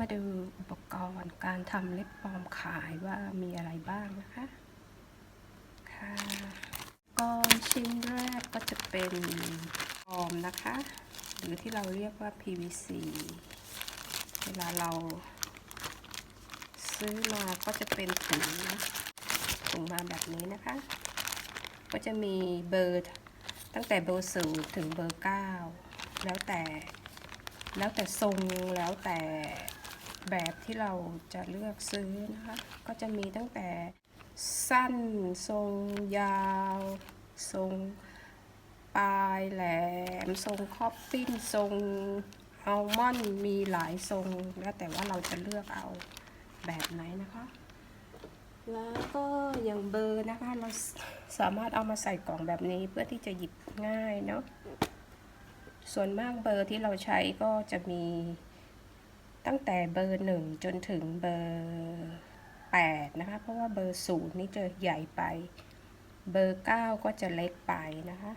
มาดูอุปกรณ์การทำเล็บปลอมขายว่ามีอะไรบ้างนะคะ ค่ะก่อนชิ้นแรกก็จะเป็นปลอมนะคะ หรือที่เราเรียกว่า PVC เวลาเราซื้อมาก็จะเป็นถุงถุงมาแบบนี้นะคะ ก็จะมีเบอร์ตั้งแต่เบอร์ศูนย์ถึงเบอร์เก้าแล้วแต่แล้วแต่ทรงแล้วแต่ แบบที่เราจะเลือกซื้อนะคะ ก็จะมีตั้งแต่สั้นทรงยาว ทรงปลายแหลม ทรงคอปปิ้นทรงอัลมอนด์มีหลายทรงแล้วแต่ว่าเราจะเลือกเอาแบบไหนนะคะ แล้วก็อย่างเบอร์นะคะเราสามารถเอามาใส่กล่องแบบนี้เพื่อที่จะหยิบง่ายเนาะส่วนมากเบอร์ที่เราใช้ก็จะมี ตั้งแต่เบอร์หนึ่งจนถึงเบอร์แปดนะคะ เพราะว่าเบอร์ศูนย์นี่จะใหญ่ไป เบอร์เก้าก็จะเล็กไปนะคะ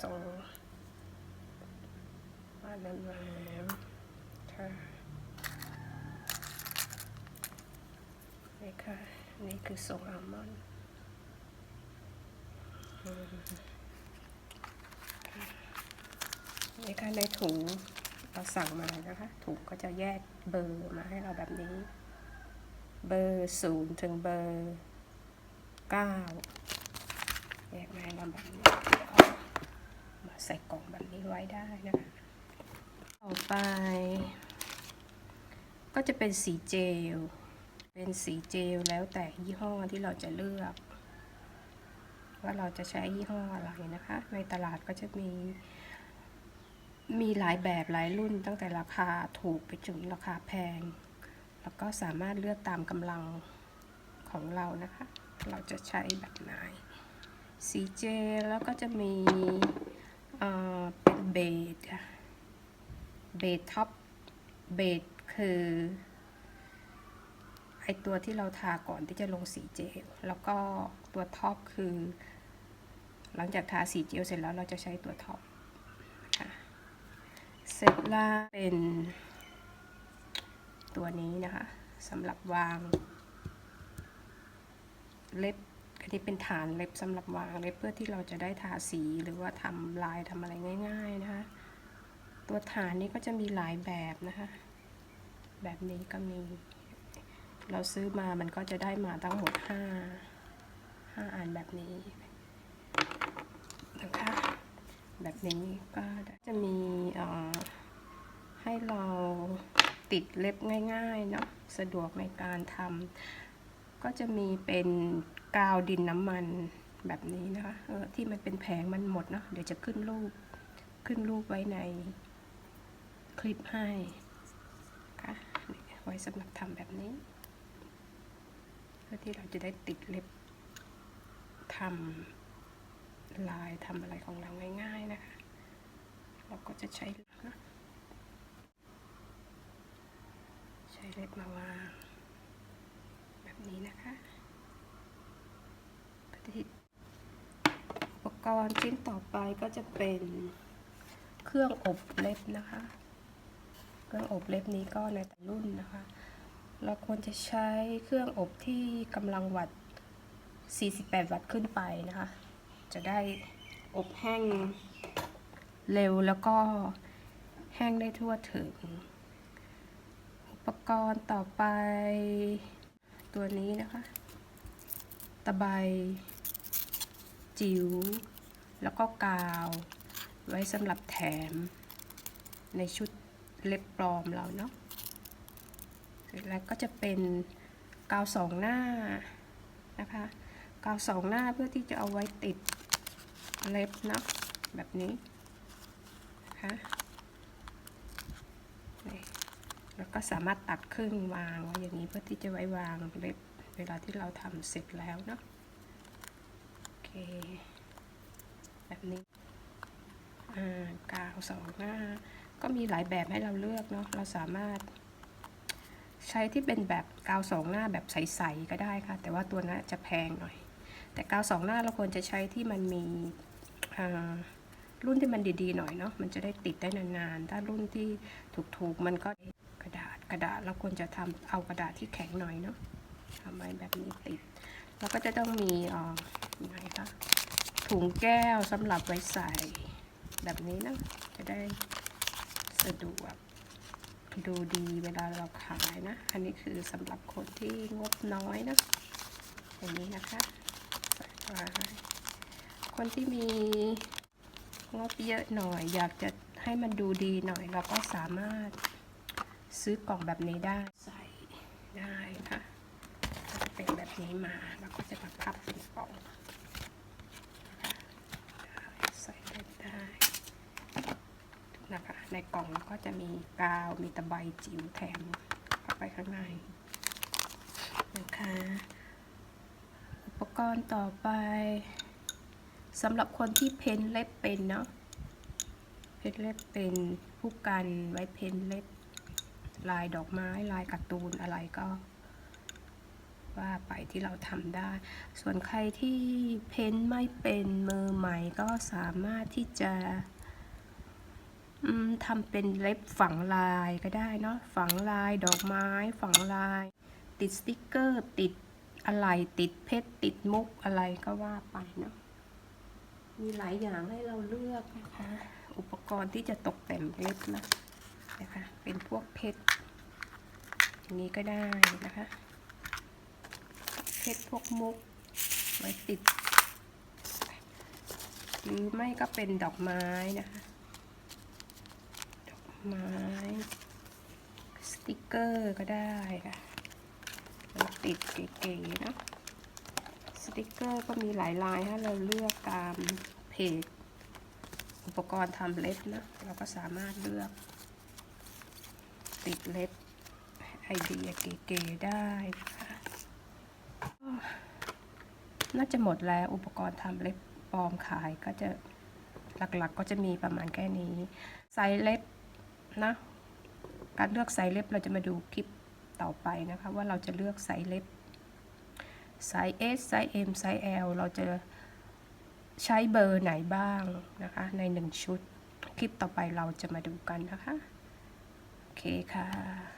ทรงว่าแหลมๆค่ะนี่ค่ะ นี่คือทรงอัลมอนด์ นี่ค่ะในถุงเราสั่งมานะคะ ถุงก็จะแยกเบอร์มาให้เราแบบนี้ เบอร์ศูนย์ถึงเบอร์เก้าแยกมาให้เราแบบนี้มาใส่กล่องแบบนี้ไว้ได้นะคะต่อไป ก็จะเป็นสีเจล เป็นสีเจลแล้วแต่ยี่ห้อที่เราจะเลือกว่าเราจะใช้ยี่ห้ออะไรนะคะ ในตลาดก็จะมี มีหลายแบบหลายรุ่นตั้งแต่ราคาถูกไปจนราคาแพง แล้วก็สามารถเลือกตามกำลังของเรานะคะ เราจะใช้แบบไหนสีเจลแล้วก็จะมีเป็นเบสค่ะเบสท็อปเบสคือไอตัวที่เราทาก่อนที่จะลงสีเจล แล้วก็ตัวท็อปคือ หลังจากทาสีเจลเสร็จแล้วเราจะใช้ตัวท็อป เสร็จแล้วเป็น ตัวนี้นะคะสำหรับวาง เล็บอันนี้เป็นฐานเล็บสำหรับวางเล็บเพื่อที่เราจะได้ทาสีหรือว่าทำลายทำอะไรง่าย ๆนะคะ ตัวฐานนี้ก็จะมีหลายแบบนะคะ แบบนี้ก็มี เราซื้อมามันก็จะได้มาทั้งหมด5 5อันแบบนี้นะ แบบนี้ก็จะมีให้เราติดเล็บง่ายๆเนาะสะดวกในการทำก็จะมีเป็นกาวดินน้ำมันแบบนี้นะคะออที่มันเป็นแผงมันหมดเนาะเดี๋ยวจะขึ้นรูปขึ้นรูปไว้ในคลิปให้ค่ะไว้สำหรับทำแบบนี้เพื่อที่เราจะได้ติดเล็บทำ ลายทำอะไรของเราง่ายๆนะคะ เราก็จะใช้ใช้เล็บมาวางแบบนี้นะคะก็จะอุปกรณ์ชิ้นต่อไปก็จะเป็นเครื่องอบเล็บนะคะ เครื่องอบเล็บนี้ก็ในแต่รุ่นนะคะ เราควรจะใช้เครื่องอบที่กำลังวัตต์48 วัตต์ขึ้นไปนะคะ จะได้อบแห้งเร็วแล้วก็แห้งได้ทั่วถึง อุปกรณ์ต่อไป ตัวนี้นะคะ ตะไบจิ๋วแล้วก็กาว ไว้สำหรับแถม ในชุดเล็บปลอมเราเนาะเสร็จแล้วก็จะเป็นกาวสองหน้านะคะ กาวสองหน้าเพื่อที่จะเอาไว้ติด เล็บเนาะแบบนี้นะคะแล้วก็สามารถตัดครึ่งวางไว้อย่างนี้เพื่อที่จะไว้วางเล็บเวลาที่เราทำเสร็จแล้วเนาะโอเค แบบนี้อ่ากาวสองหน้า ก็มีหลายแบบให้เราเลือกเนาะเราสามารถ ใช้ที่เป็นแบบกาวสองหน้าแบบใสๆก็ได้ค่ะ แต่ว่าตัวนั้นจะแพงหน่อย แต่กาวสองหน้าเราควรจะใช้ที่มันมี รุ่นที่มันดีๆหน่อยเนาะมันจะได้ติดได้นานๆ ถ้ารุ่นที่ถูกๆมันก็กระดาษกระดาษเราควรจะทำเอากระดาษที่แข็งหน่อยเนาะทำไว้แบบนี้ติด แล้วก็จะต้องมีอ่อยังไงคะถุงแก้วสำหรับไว้ใส่แบบนี้นะจะได้สะดวกดูดีเวลาเราขายนะ อันนี้คือสำหรับคนที่งบน้อยนะอย่างนี้นะคะใส่ไว้ คนที่มีงบเยอะหน่อย อยากจะให้มันดูดีหน่อย เราก็สามารถซื้อกล่องแบบนี้ได้ใส่ได้ค่ะจะเป็นแบบนี้มาแล้วก็จะมาพับเป็นกล่องนะคะได้ใส่ได้ได้นะคะในกล่องก็จะมีกาวมีตะไบจิ๋วแถมเข้าไปข้างในนะคะอุปกรณ์ต่อไป สำหรับคนที่เพ้นเล็บเป็นเนาะเพ้นเล็บเป็นผู้กันไว้เพ้นเล็บ ลายดอกไม้ลายการ์ตูนอะไรก็ ว่าไปที่เราทำได้ ส่วนใครที่เพ้นไม่เป็นมือใหม่ก็สามารถที่จะทำเป็นเล็บฝังลายก็ได้เนาะฝังลายดอกไม้ฝังลาย ติดสติกเกอร์ ติดอะไรติดเพชรติดมุกอะไรก็ว่าไปเนาะ มีหลายอย่างให้เราเลือกนะคะ อุปกรณ์ที่จะตกแต่งเล็บนะนะคะ เป็นพวกเพชรอย่างนี้ก็ได้นะคะ เพชรพวกมุกไว้ติด หรือไม่ก็เป็นดอกไม้นะคะ ดอกไม้ สติกเกอร์ก็ได้ค่ะติดเก๋ๆเนอะ สติกเกอร์ก็มีหลายลายให้เราเลือกตามเพจอุปกรณ์ทำเล็บนะ เราก็สามารถเลือก ติดเล็บไอเดียเก๋ๆได้นะคะก็น่าจะหมดแล้วอุปกรณ์ทำเล็บปลอมขายก็จะหลักๆก็จะมีประมาณแค่นี้ไซส์เล็บนะ การเลือกไซส์เล็บเราจะมาดูคลิปต่อไปนะคะ ว่าเราจะเลือกไซส์เล็บ ไซส์ S ไซส์ M ไซส์ L เราจะใช้เบอร์ไหนบ้างนะคะ ในหนึ่งชุด คลิปต่อไปเราจะมาดูกันนะคะ โอเคค่ะ